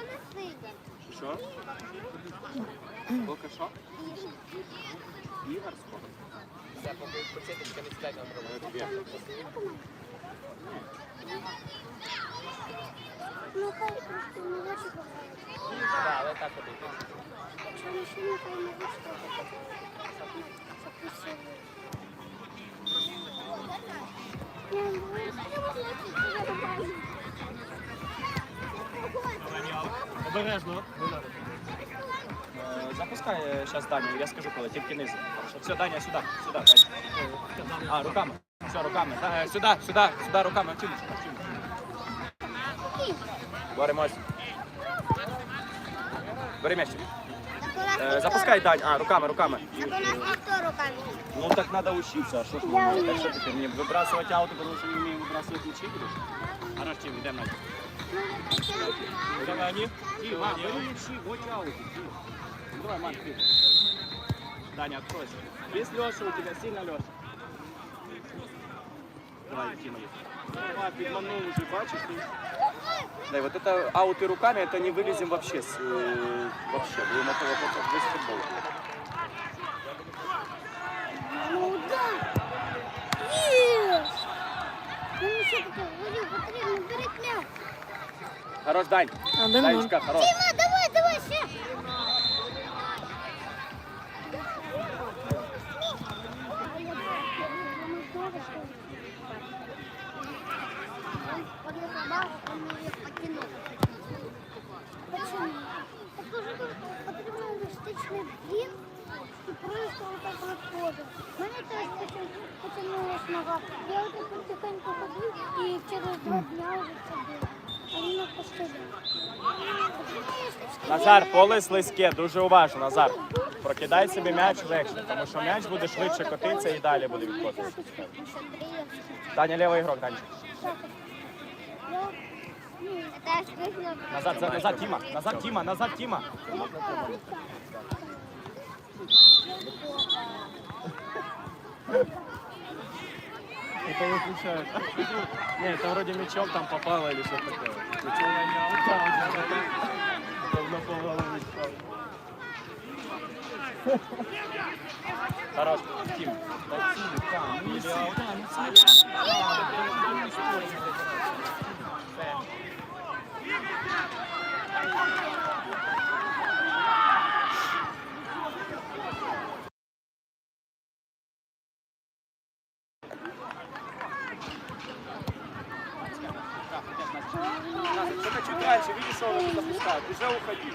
не. Що? Поки що? Ігор скоро. Це поки поціточка не стать нам робити. Ну хай просто не хоче пограти. Так, але так ходить. Якщо машина, то не хоче запустили. Не, ну, я хочу Обережно. Е, Запускай зараз Даню, я скажу коли, тільки низу. Хорошо. Все, Даня, сюди, сюди, Даня. А, руками. Все, руками. Та, е, Сюди, сюди, сюди, руками. Тімочка, Тімочка. Боремось. Бери м'ячик. Е, Запускай, Дань. А, руками, руками. Так у нас ніхто руками. Ну так надо учиться, что ж Я мы, умею. так что теперь мне выбрасывать ауты, потому что не умеем выбрасывать мячи, будешь? Хорошо, Тим, идем на Давай, они. Тима, бери мячи, вот ауты, Тим. Ну, Давай, Ман, ты. Даня, откройся. Есть Леша у тебя, сильно Леша. Давай, Тима, есть. Давай, підманув уже, бачиш? Ти? Да, и вот это ауты руками, это не вылезем вообще, с, э, вообще. Будем это вот это весь футбол. Ну да. Єс! Ну що таке? Вадим, потрібно, бери м'яч. Хорош, Дань. Один. Данечка, хорош. Тима, давай, давай, ще. Он слабак, он не їх потянув. Почему? Потому что потрібно еластичний блін і просто отак виходить. У мене теж потім потягнулась нога. Я отак потихеньку ходив і через два дня вже це було. А воно постійно. Назар, поле слизьке, дуже уважно, Назар. Прокидай собі м'яч легше, тому що м'яч буде швидше котитися і далі буде відходити. Даня, лівий ігрок, Даня. Это аж выгнал. Назад, за- назад, Тіма, назад, Тіма, назад, Тіма. Это выключает. Не, это вроде мячом там попало или что такое. Ничего я не аутал, Давно по голове Тим. Да, Тим, там, или это запускает. Уже уходи.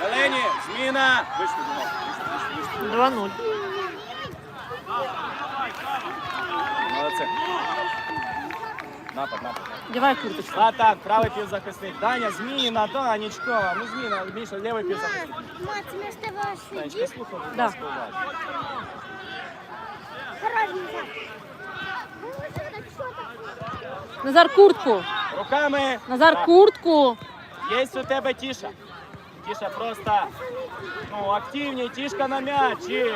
Зелені, зміна! Вийшли, Димон. Вийшли, вийшли, вийшли. 2-0. Молодці. Напад, напад. Дівай курточку. Златан, правий півзахисник. Даня, зміна, Данечко. Ну зміна, Міша, лівий півзахисник. Мать, вместо вас Данечка, сидит. слухай, будь Да. ласка, уважно. Разница. Назар, куртку. Руками. Назар, Так. куртку. Є у тебе тіша. Тіша просто ну, активнее, тишка на м'ячі.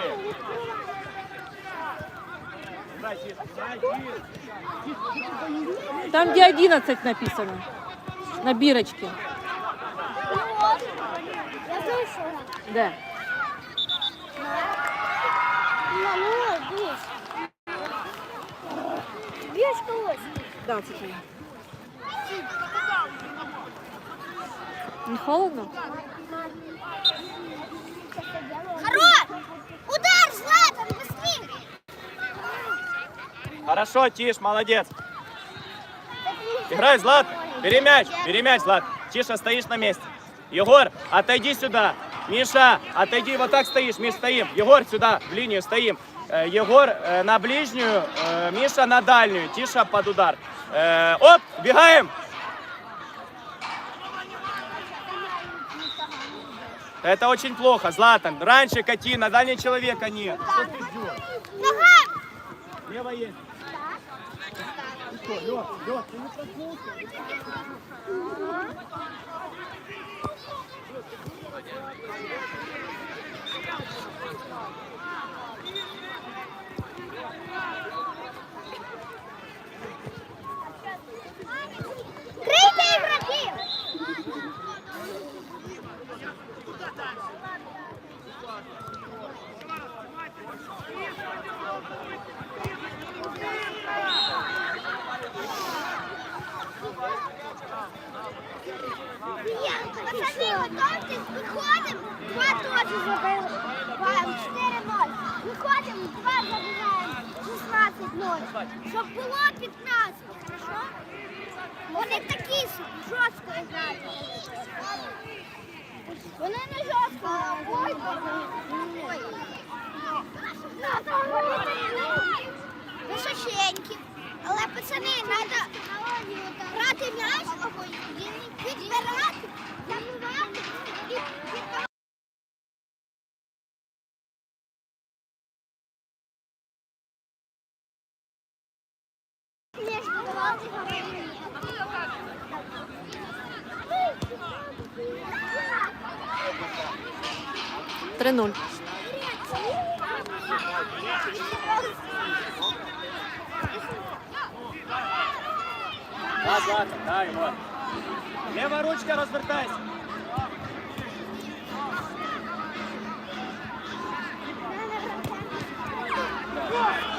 Грай, Тіша, грай, Тіша. Там, где 11 написано. На бірочці. Ну вот. Я Да, це твоє. Не холодно? Хорош! Удар, Златан, быстрее! Хорошо, Тиш, молодец. Играй, Злат. Бери мяч, бери мяч, Злат. Тиша, стоишь на месте. Егор, отойди сюда. Миша, отойди, вот так стоишь, Миш, стоим. Егор, сюда, в линию стоим. Э, Егор э, на ближнюю, э, Миша на дальнюю, Тиша под удар. Э, Оп, бегаем. Это очень плохо, Златан. Раньше кати, на дальний человека нет. Что ты ждешь? Лево есть. Что, Лёх, Лёх, ты не проснулся? Щоб було 15, хорошо? Вони такі жорстко грають. Вони не жорстко грають. Височенькі. Але пацани, треба брати м'яч, відбирати, Yeah.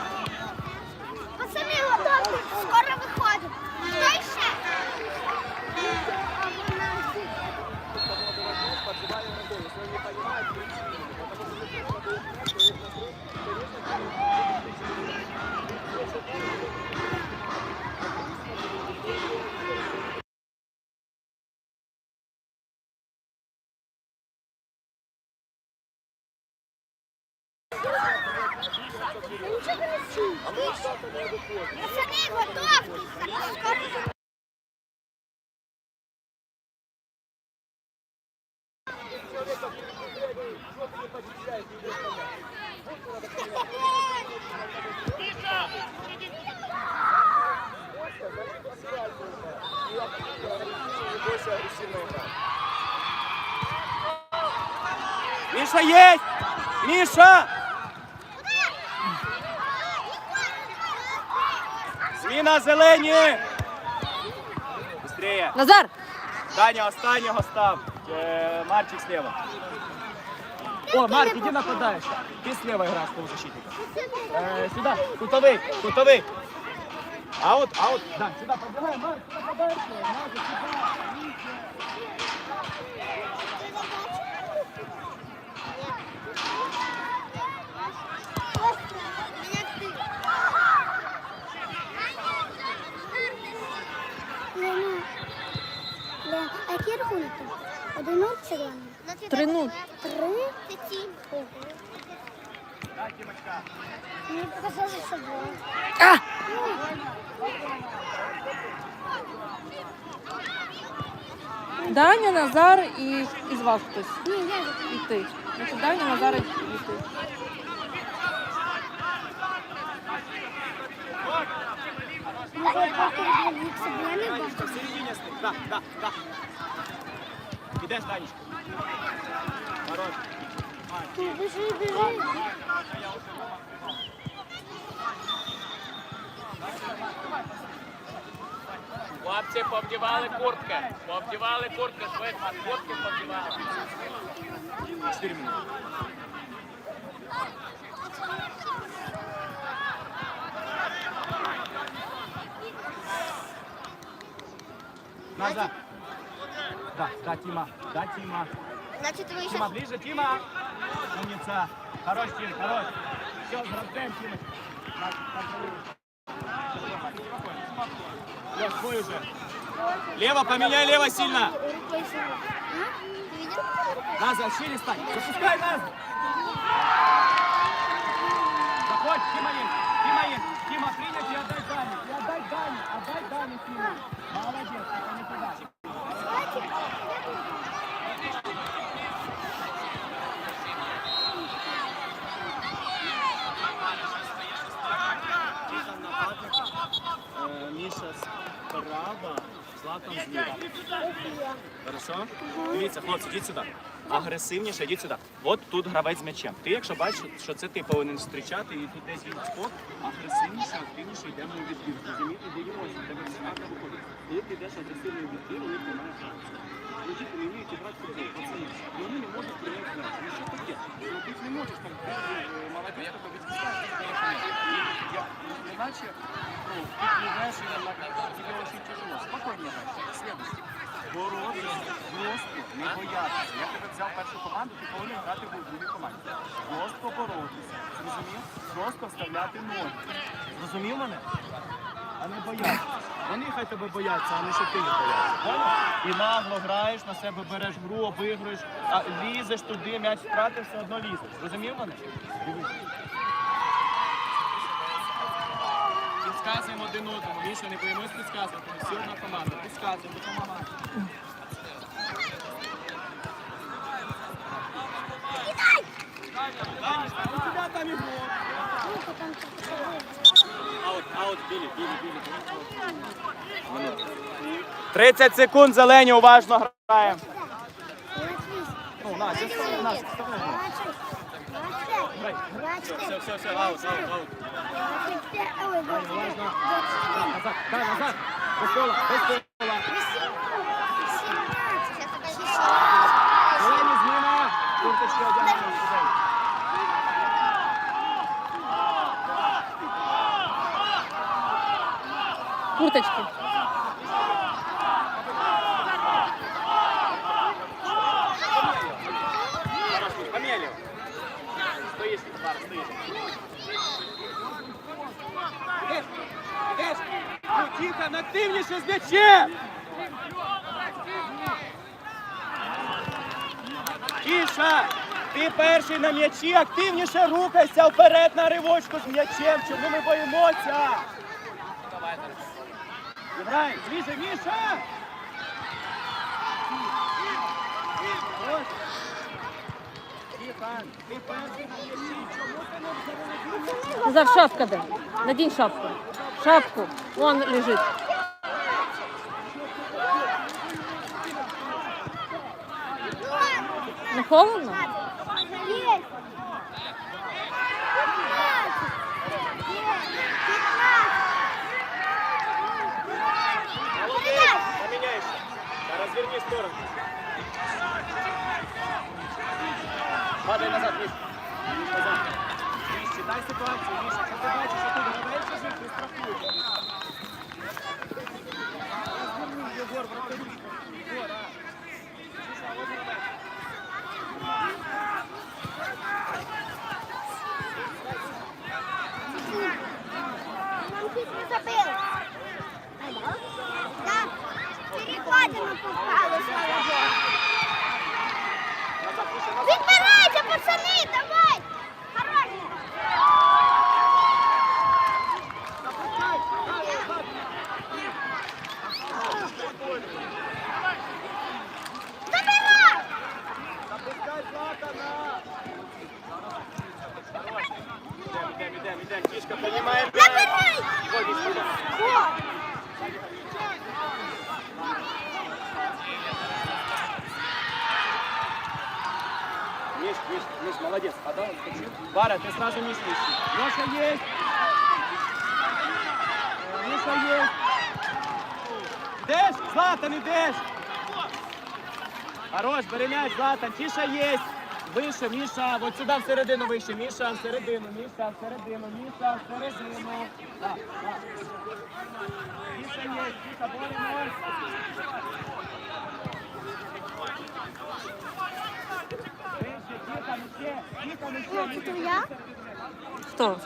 Міша есть! Міша! Зміна зелені! Быстрее! Назар! Даня, останнього став. Е, Марчик слева. О, Марк, иди нападаешь. Ты слева играешь полузащитника. Э, сюда, кутовый, кутовый. Аут, аут. Да, сюда пробегай, Марк, сюда подальше. Надо, сюда. Там? Один нуль чи два нуль? Три нуль. Три? Ого. Да, Мені показали, що два. А! Даня, Назар і із вас хтось. Ні, я же. І ти. Значить, Даня, Назар і ти. Може, я просто відволікся, бо я не бачу. Танечка, в середине Идешь, Танечка. Хорош. Біжи, біжи. Хлопці, повдівали куртки. Повдівали куртки, швидко. Куртки повдівали. 4 минуты. Назад. Да, да, Тима. Да, Тима. Значить, ви Тима, ближе, Тима. Умница. Хорош, Тим, хорош. Все, взрослеем, контролируй. Лёш, свой уже. Лево, поменяй лево сильно. Видел? Назад, шире стань. Запускай нас. Заходь, Тима есть. Тима есть. Тима, принять и отдай Дане. И отдай Дане. Отдай Дане, Тима. Молодец, не. Хорошо? Дивіться, хлопці, йдіть сюди. Агресивніше, йдіть сюди. От тут гравець з м'ячем. Ти, якщо бачиш, що це ти повинен зустрічати, і тут десь він спот, агресивніше, активніше йдемо у відбір. Розумієте, дивимося, тебе все виходить. Коли ти йдеш відбір, у них немає шансу. Ну, діти не вміють грати в футбол, пацани. Вони не можуть прийняти м'яч. Ну що таке? Ну ти не можеш так, е, молодець, тебе відпускаєш, ти даєш м'яч. І як, Иначе, ну, ты приезжаешь и тебе очень тяжело. Спокойно, следующий. Боротися, жорстко, не боятися. Я тебе взяв першу команду, ти повинен грати в другій команді. Жорстко боротися. Зрозумів? Жорстко вставляти ноги. Зрозумів мене? А не бояться. Вони хай тебе бояться, а не що ти їх бояться. І нагло граєш, на себе береш гру, обігруєш, а лізеш туди, м'яч втратив, все одно лізеш. Розумів мене? Дивись. Підказуємо один одному. Міша, не боїмось підказувати. Всі одна команда. Підказуємо, допомагаємо. Тебя там игрок. Руку там тільки Аут, аут, білі, білі, білі. 30 секунд, зелені, уважно граємо. Ну, на, Двадцять заставляй, на, вісім. заставляй. Двадцять. Двадцять. Все, все, все, аут, аут, аут. Назад, назад. Без кола, без кола. Зелені, зміна. Курточки одягнемо. сюди. Курточки. Хорошо, Амелия. Стоишь, пар, стоишь. Ідеш, ідеш. Ну, тихо, активніше з м'ячем. Тиша, ти перший на м'ячі, активніше рухайся вперед на ривочку з м'ячем. Чому ми боїмося? Грай, ближе, Міша! Ось. Тихон, ти перший на м'ячі. Чому ти не взяв? Назар, шапка де. Надінь шапку. Шапку. Вон лежить. Не холодно? Есть. Молодець! Поміняйся. Та розверни сторону. Падай назад, Міш. Назад. Міш, читай ситуацію, Міш. Якщо ти бачиш, що тут гравець жив, ти страхуй. Розверни, Єгор, вратарюшка. Єгор, а. Міша, ось гравець. Нам чуть не забили. Варя, ты сразу Миш ищи. Леша есть. Э, Миша есть. Идешь? Златан, идешь. Хорош, бери Златан. Тиша есть. Вище, Міша, от сюди всередину вище. Міша, всередину, Міша, всередину, Міша, всередину. Так, так. Міша є, Міша, боремось. Вище, тихо. Це я? Хто?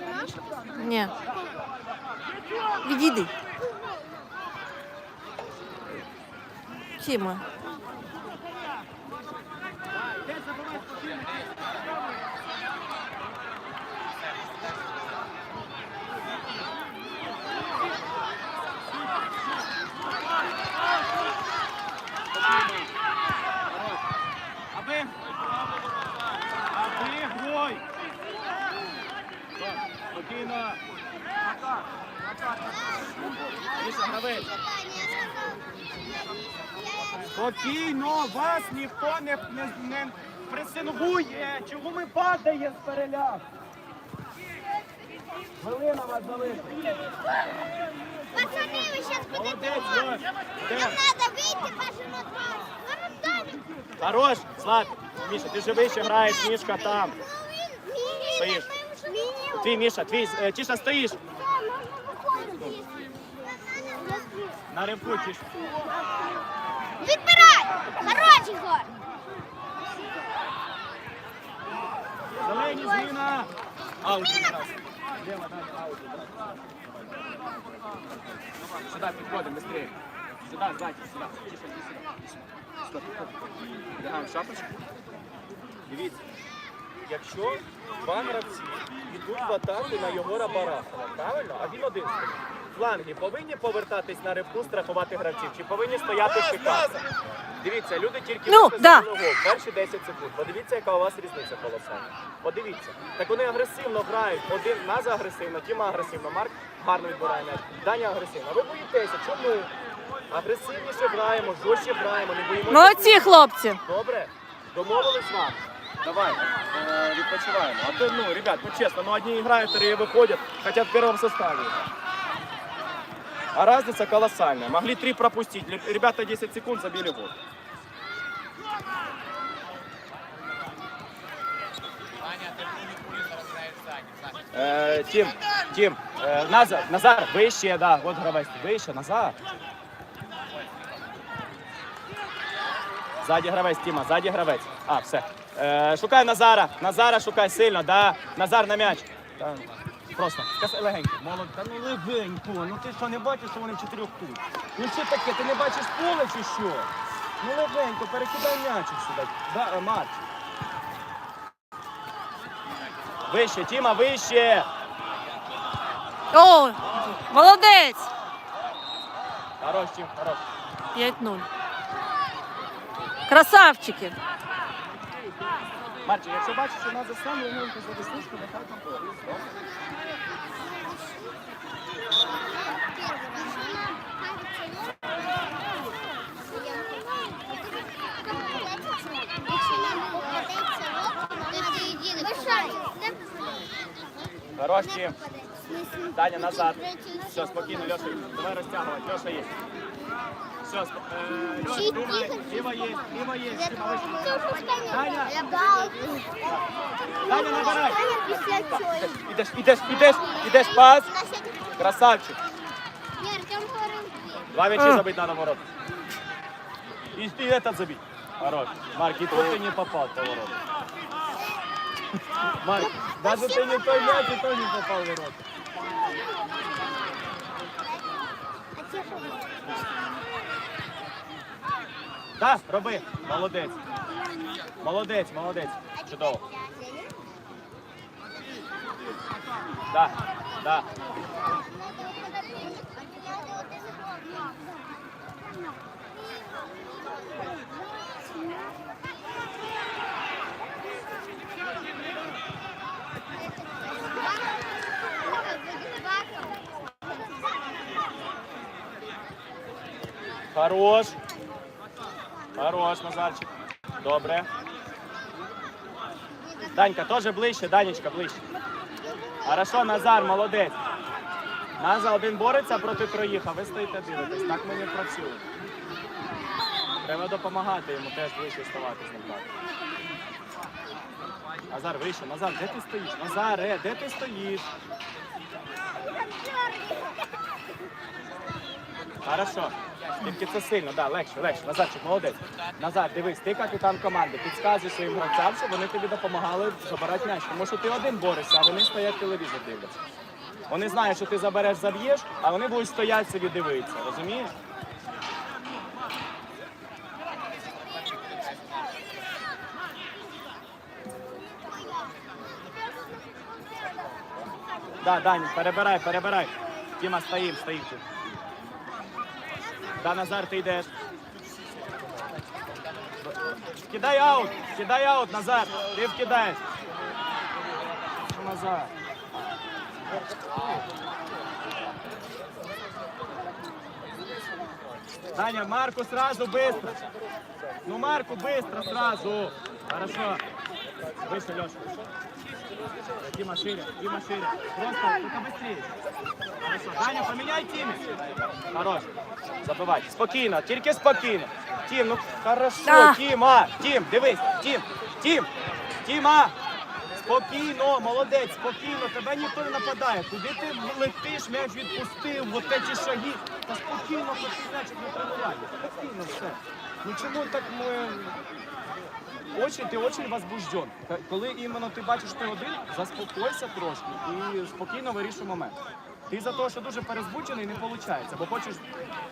Ні. Відійди. Всі ми. Аби. Обігруй. Так, Спокійно. Міша, гравець. Спокійно, вас ніхто не, не, не пресингує. Чому ми падає з переляк? Хвилина вас залишить. Пацани, ви зараз будете. Нам треба вийти бажано два. Хорош, Злат. Міша, ти же вище граєш, Мішка там. Стоїш. Мінімум. Твій, Міша, твій, е, Тіша, стоїш. На ривку, Тіша. Відбирай! Хороший гол! Зелені, зміна. Аут. Лево, дай, аут. сюда підходимо, сюда. Тише, іди сюди. іди сюди. Сюди, підходимо. Шапочку. Дивіться, якщо два гравці йдуть в атаку на Єгора Барахова, правильно? А він один стоїть Фланги повинні повертатись на рибку, страхувати гравців, чи повинні стояти чекати? Дивіться, люди тільки Ну, виписали да. гол. Перші 10 секунд. Подивіться, яка у вас різниця колосальна. Подивіться. Так вони агресивно грають. Один нас агресивно, Тіма агресивно, Марк гарно відбирає м'яч. Даня агресивно. А ви боїтеся, чому? Агресивніше граємо, жорстче граємо, не боїмося. Молодці, хлопці. Добре, домовились вам. Давай, э, відпочиваємо. А то, ну, ребят, ну честно, ну одни играют, вторые выходят, хотя в первом составе. А разница колоссальная. Могли три пропустить. Ребята 10 секунд забили гол. Э, Тим, Тим, э, Назар, Назар, вище, да, вот гравець, вище, Назар. Ззаді гравець, Тіма, ззаді гравець. А, все. Е, шукай Назара, Назара шукай сильно, да. Назар на м'яч. Просто, кас- легенько. Молод, та ну легенько, ну ти що, не бачиш, що вони в чотирьох тут? Ну що таке, ти не бачиш поле чи що? Ну легенько, перекидай м'ячик сюди. Да, е, Марч. Вище, Тіма, вище. О, молодець. Хорош, Тім, хорош. 5-0. Красавчики. Марчик, якщо бачиш, що нас заставили, ну, то завесничку, нехай там буде. Хорош, Тім. Даня, назад. Все, спокійно, Леша. Давай розтягувати. Леша є. Все, сп... е, Льош, ліва, ліва є, ліва є. Тіма, вище. Даня, Даня, набирай. Ідеш, ідеш, ідеш, ідеш, пас. Красавчик. Два мяча А. забить надо ворот. И, и этот забить. Хорош. Марк, и тут ты не попал в ворот. Марк, даже ты не той мяч, и то не попал в ворот. Да, роби. Молодець. Молодець, молодець. Чудово. Да, да. Хорош. Хорош, Назарчик. Добре. Данька, теж ближче, Данечка, ближче. Хорошо, Назар, молодець. Наза один бореться проти троїх, а ви стоїте дивитесь. Так ми не працюємо. Треба допомагати йому теж ближче ставати з ним. Назар, вище, Назар, де ти стоїш? Назаре, де ти стоїш? Хорошо. Тільки це сильно, да, легше, легше. Назарчик, молодець. Назар, дивись, ти капітан команди. Підказуй своїм гравцям, щоб вони тобі допомагали забирати м'яч. Тому що ти один борешся, а вони стоять телевізор дивляться. Вони знають, що ти забереш, заб'єш, а вони будуть стояти собі дивитися. Розумієш? Да, Даня, перебирай, перебирай. Тіма, стоїм, стоїм тут. Да, Назар, ти йдеш. Кидай аут, кидай аут, Назар. Ти вкидаєш. Назар. Даня, Марку сразу быстро. Ну, Марку быстро сразу. Хорошо. Выше, Леша. Дима шире, Дима шире. Просто только быстрее. Даня, поменяй тімі. Хорош. Забивай. Спокійно, тільки спокійно. Тім, ну хорошо, Да. Тіма. Тім, дивись, Тім, Тім, Тіма. Спокійно, молодець, спокійно, тебе ніхто не нападає. Куди ти летиш, м'яч відпустив, вот ці шаги. Та спокійно, хоч м'ячик не тренування. Спокійно все. Ну чому так ми... Очень, ти очень возбужден. Коли іменно ти бачиш, ти один, заспокойся трошки і спокійно вирішуй момент. Ти за те, що дуже перезбучений, не виходить, бо хочеш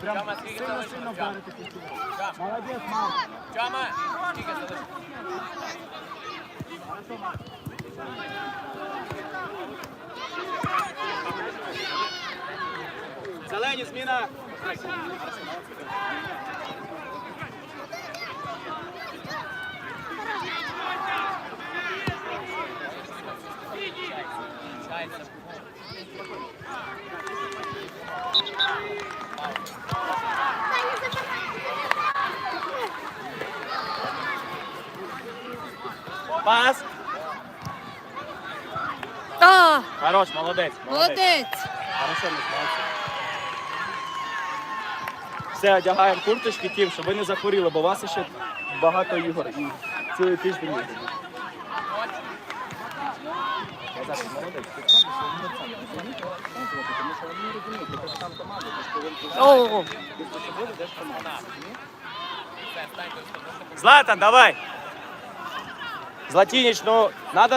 прям сильно-сильно вдарити. Молодець, мам. Тьома, скільки залишилось? Зелені, зміна. Чайся. Пас. А, Хорош, молодець. молодець. Хорошо, молодці. Все, одягаємо курточки тим, щоб ви не захворіли, бо у вас ще багато ігор і цілий тиждень. Я Златан, давай! Златініч, ну, ну,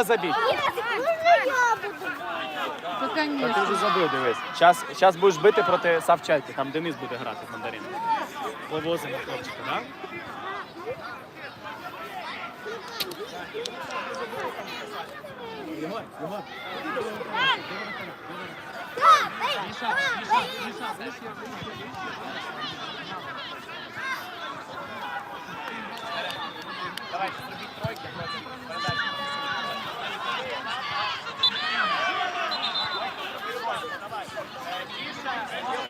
Та ти вже забив, дивись. Зараз, зараз будеш бити проти Савченки, там Денис буде грати мандарин. Повозимо хлопчика, так? Да? Давайте, зробіть тройки, потім передачу. Змерз?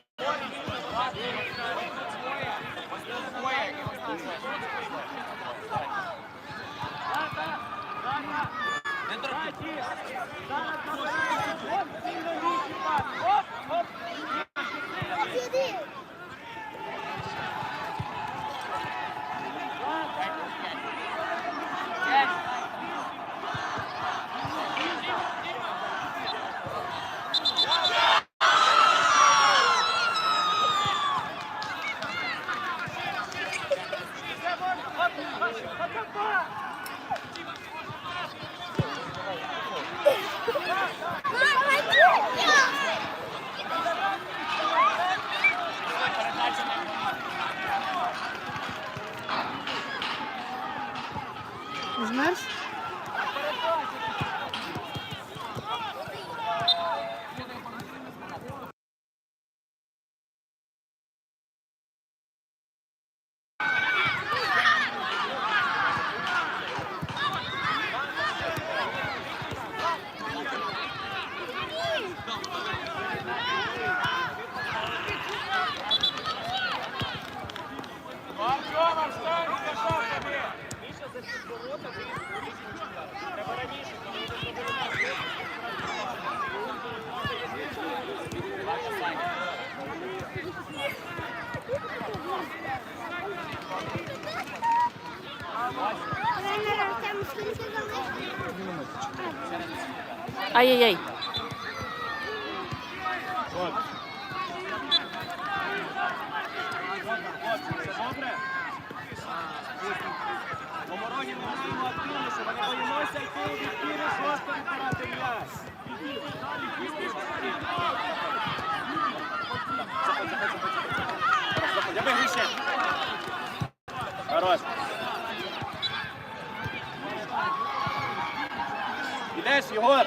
Вигріше. Хорош. Ідеш, Єгор?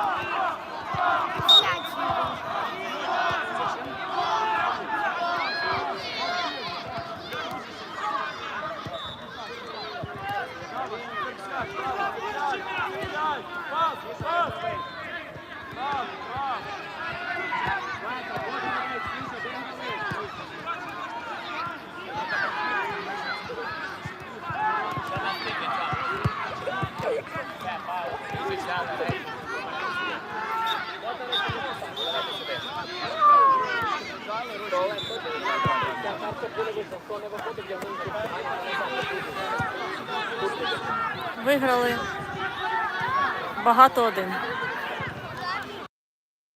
Все, багато один.